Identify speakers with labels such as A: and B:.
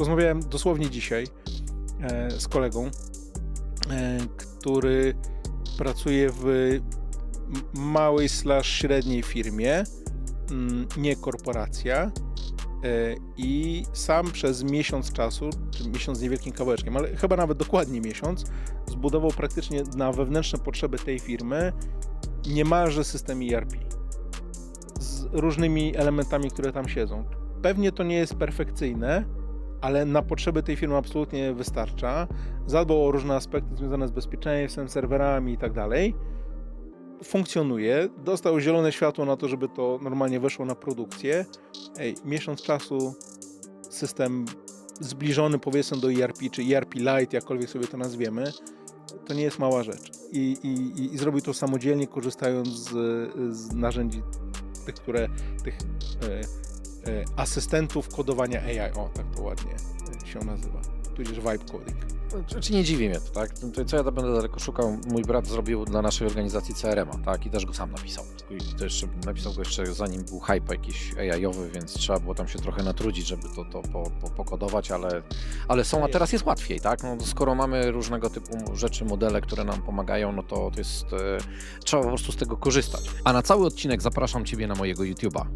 A: Rozmawiałem dosłownie dzisiaj e, z kolegą, e, który pracuje w małej slash średniej firmie, mm, nie korporacja. e, I sam przez miesiąc czasu, czy miesiąc z niewielkim kawałeczkiem, ale chyba nawet dokładnie miesiąc, zbudował praktycznie na wewnętrzne potrzeby tej firmy niemalże system ERP z różnymi elementami, które tam siedzą. Pewnie to nie jest perfekcyjne, ale na potrzeby tej firmy absolutnie wystarcza. Zadbał o różne aspekty związane z bezpieczeństwem, serwerami i tak dalej. Funkcjonuje, dostał zielone światło na to, żeby to normalnie weszło na produkcję. Ej, miesiąc czasu, system zbliżony powiedzmy do ERP, czy ERP Lite, jakkolwiek sobie to nazwiemy, to nie jest mała rzecz. I, i, i- zrobił to samodzielnie, korzystając z, z narzędzi, tych, które, tych e, asystentów kodowania AI, o tak to ładnie e, się nazywa, tudzież vibe coding.
B: Czy, czy nie dziwi mnie to, tak? To, co ja tam będę daleko szukał, mój brat zrobił dla naszej organizacji CRM-a, tak? I też go sam napisał. I to jeszcze, napisał go jeszcze zanim był hype jakiś AI-owy, więc trzeba było tam się trochę natrudzić, żeby to, to po, po, pokodować, ale, ale są, a teraz jest łatwiej, tak? No, skoro mamy różnego typu rzeczy, modele, które nam pomagają, no to, to jest, e, trzeba po prostu z tego korzystać. A na cały odcinek zapraszam Ciebie na mojego YouTube'a.